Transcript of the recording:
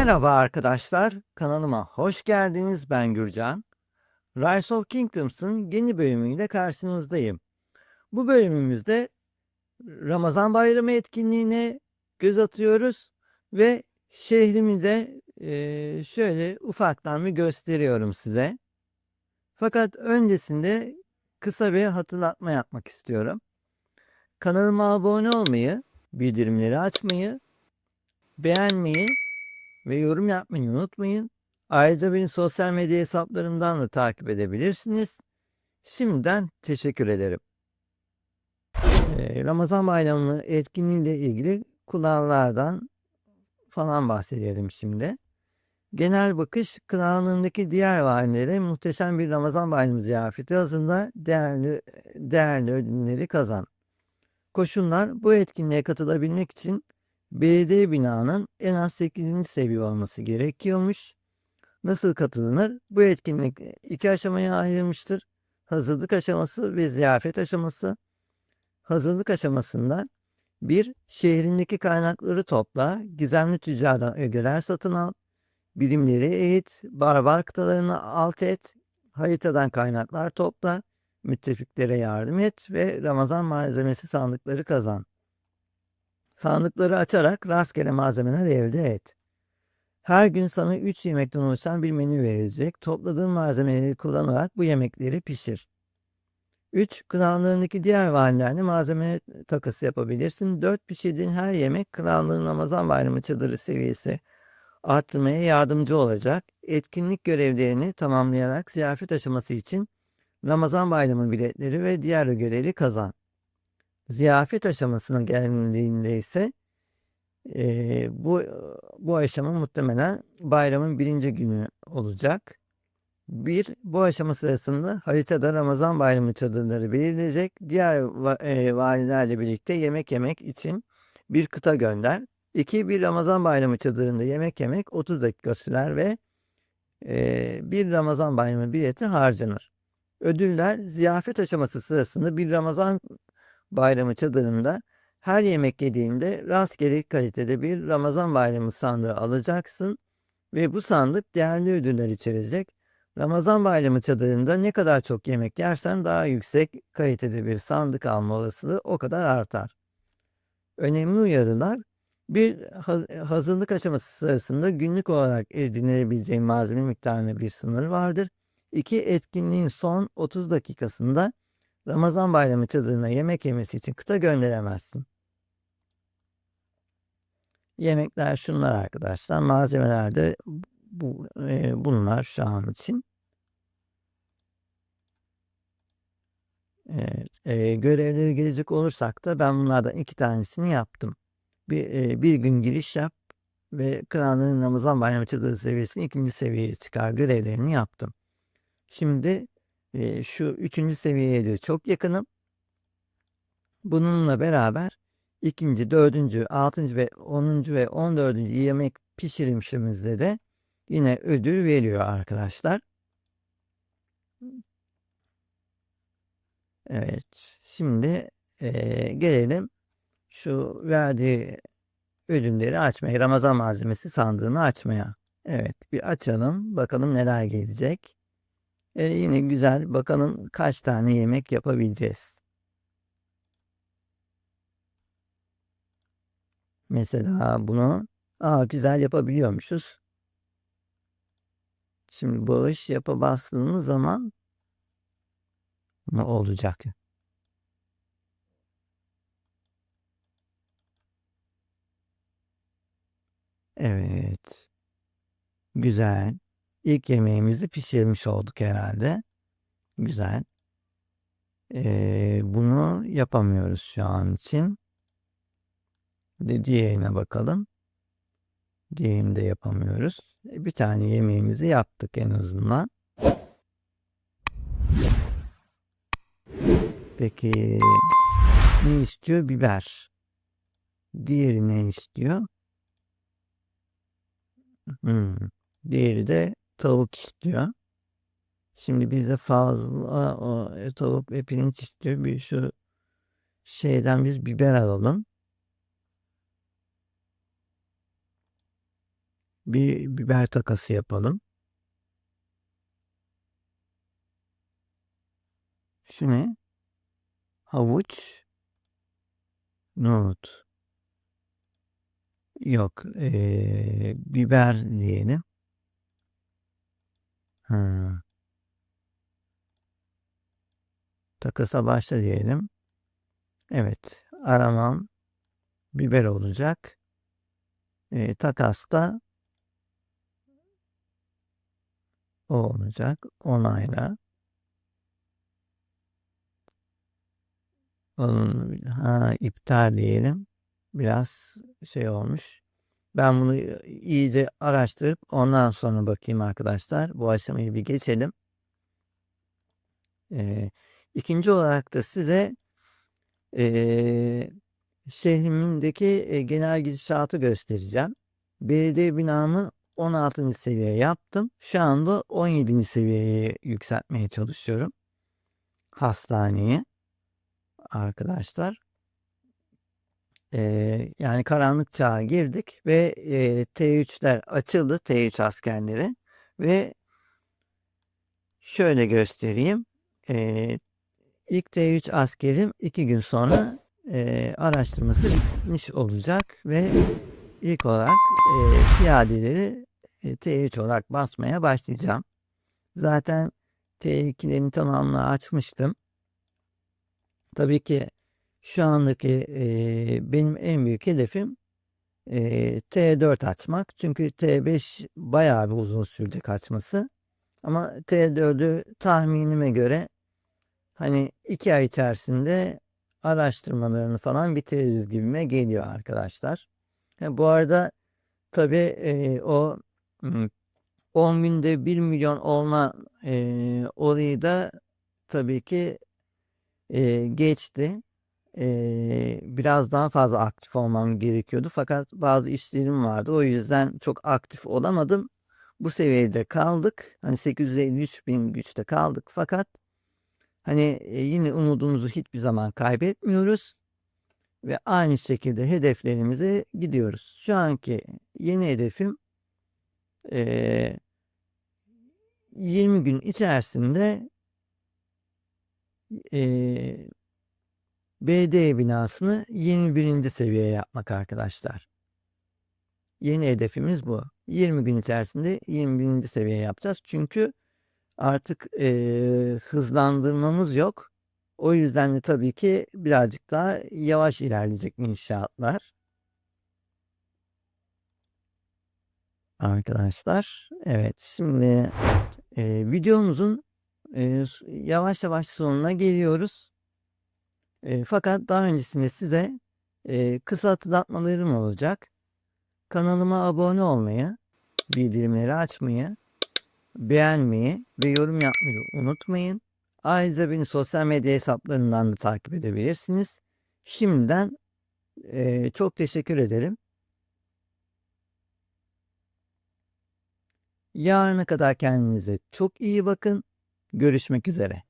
Merhaba arkadaşlar, kanalıma hoş geldiniz. Ben Gürcan. Rise of Kingdoms'ın yeni bölümüyle karşınızdayım. Bu bölümümüzde Ramazan Bayramı etkinliğine göz atıyoruz ve şehrimi de şöyle ufaktan bir gösteriyorum size. Fakat öncesinde kısa bir hatırlatma yapmak istiyorum. Kanalıma abone olmayı, bildirimleri açmayı, beğenmeyi ve yorum yapmayı unutmayın. Ayrıca beni sosyal medya hesaplarımdan da takip edebilirsiniz. Şimdiden teşekkür ederim. Ramazan bayramı etkinliğiyle ilgili kurallardan falan bahsedelim şimdi. Genel bakış krallığındaki diğer valilere muhteşem bir Ramazan bayramı ziyafeti hazırla değerli, değerli ödülleri kazan. Koşullar bu etkinliğe katılabilmek için belediye binanın en az 8. seviye olması gerekiyormuş. Nasıl katılınır? Bu etkinlik iki aşamaya ayrılmıştır. Hazırlık aşaması ve ziyafet aşaması. Hazırlık aşamasında bir Şehrindeki kaynakları topla, gizemli tüccardan ögeler satın al, birimleri eğit, barbar kıtalarını alt et, haritadan kaynaklar topla, müttefiklere yardım et ve Ramazan malzemesi sandıkları kazan. Sandıkları açarak rastgele malzemeler elde et. Her gün sana 3 yemekten oluşan bir menü verilecek. Topladığın malzemeleri kullanarak bu yemekleri pişir. 3. Krallığındaki diğer valilerle malzeme takası yapabilirsin. 4. Pişirdiğin her yemek krallığın Ramazan bayramı çadırı seviyesi arttırmaya yardımcı olacak. Etkinlik görevlerini tamamlayarak ziyafet aşaması için Ramazan bayramı biletleri ve diğer ögeleri kazan. Ziyafet aşamasına geldiğinde ise e, bu bu aşama muhtemelen bayramın birinci günü olacak. Bir, bu aşama sırasında haritada Ramazan bayramı çadırları belirleyecek. Diğer e, valilerle birlikte yemek yemek için bir kıta gönder. İki, bir Ramazan bayramı çadırında yemek yemek 30 dakika sürer ve e, bir Ramazan bayramı bileti harcanır. Ödüller ziyafet aşaması sırasında bir Ramazan bayramı çadırında her yemek yediğinde rastgele kalitede bir Ramazan bayramı sandığı alacaksın ve bu sandık değerli ödüller içerecek. Ramazan bayramı çadırında ne kadar çok yemek yersen daha yüksek kalitede bir sandık alma olasılığı o kadar artar. Önemli uyarılar bir ha- hazırlık aşaması sırasında günlük olarak edinilebileceğin malzeme miktarına bir sınır vardır. İki etkinliğin son 30 dakikasında Ramazan bayramı çadırına yemek yemesi için kıta gönderemezsin. Yemekler şunlar arkadaşlar. Malzemeler de bu, e, bunlar şu an için. Evet, e, görevlere gelecek olursak da ben bunlardan iki tanesini yaptım. Bir, e, bir gün giriş yap ve krallığın Ramazan bayramı çadırı seviyesini ikinci seviyeye çıkar görevlerini yaptım. Şimdi şu üçüncü seviyeye de çok yakınım. Bununla beraber ikinci, dördüncü, altıncı ve onuncu ve on dördüncü yemek pişirimimizde de yine ödül veriyor arkadaşlar. Evet, şimdi e, gelelim şu verdiği ödülleri açmaya, Ramazan malzemesi sandığını açmaya. Evet, bir açalım, bakalım neler gelecek. E, yine güzel, bakalım kaç tane yemek yapabileceğiz. Mesela bunu aa, güzel yapabiliyormuşuz. Şimdi bağış yapa bastığımız zaman ne olacak? Evet. Güzel. İlk yemeğimizi pişirmiş olduk herhalde. Güzel. Ee, bunu yapamıyoruz şu an için. De bakalım. Diğerini de yapamıyoruz. E, Bir tane yemeğimizi yaptık en azından. Peki ne istiyor? Biber. Diğeri ne istiyor? Hmm. Diğeri de tavuk istiyor. Şimdi bize fazla o, e, tavuk ve pirinç istiyor. Bir şu şeyden biz biber alalım. bir biber takası yapalım. Şu? Havuç. Nohut. Yok. eee, biber diyelim. Ha. Takasa başla diyelim. Evet. Aramam biber olacak. Eee takasta o olacak. Onayla. Onun, ha, iptal diyelim. Biraz şey olmuş. Ben bunu iyice araştırıp ondan sonra bakayım arkadaşlar. Bu aşamayı bir geçelim. Ee, ikinci olarak da size ee, şehrimdeki e, genel gidişatı göstereceğim. Belediye binamı 16. seviyeye yaptım. Şu anda 17. seviyeye yükseltmeye çalışıyorum. Hastaneyi arkadaşlar. Ee, yani karanlık çağa girdik ve e, T3'ler açıldı. T3 askerleri ve şöyle göstereyim. Ee, ilk T3 askerim iki gün sonra e, araştırması bitmiş olacak ve ilk olarak e, piyadeleri e, T3 olarak basmaya başlayacağım. Zaten T2'lerin tamamını açmıştım. Tabii ki şu andaki e, benim en büyük hedefim e, T4 açmak. Çünkü T5 bayağı bir uzun sürecek açması. Ama T4'ü tahminime göre hani iki ay içerisinde araştırmalarını falan bitiririz gibime geliyor arkadaşlar. Ha, bu arada tabii e, o 10 günde 1 milyon olma e, olayı da tabii ki e, geçti. Biraz daha fazla aktif olmam gerekiyordu. Fakat bazı işlerim vardı. O yüzden çok aktif olamadım. Bu seviyede kaldık. Hani 853 bin güçte kaldık. Fakat hani e, yine umudumuzu hiçbir zaman kaybetmiyoruz. Ve aynı şekilde hedeflerimize gidiyoruz. Şu anki yeni hedefim e, 20 gün içerisinde BD binasını 21. seviyeye yapmak arkadaşlar. Yeni hedefimiz bu. 20 gün içerisinde 21. seviyeye yapacağız. Çünkü artık e, hızlandırmamız yok. O yüzden de tabii ki birazcık daha yavaş ilerleyecek inşaatlar. Arkadaşlar evet şimdi e, videomuzun e, yavaş yavaş sonuna geliyoruz. E, fakat daha öncesinde size e, kısa hatırlatmalarım olacak. Kanalıma abone olmayı, bildirimleri açmayı, beğenmeyi ve yorum yapmayı unutmayın. Ayrıca beni sosyal medya hesaplarından da takip edebilirsiniz. Şimdiden e, çok teşekkür ederim. Yarına kadar kendinize çok iyi bakın. Görüşmek üzere.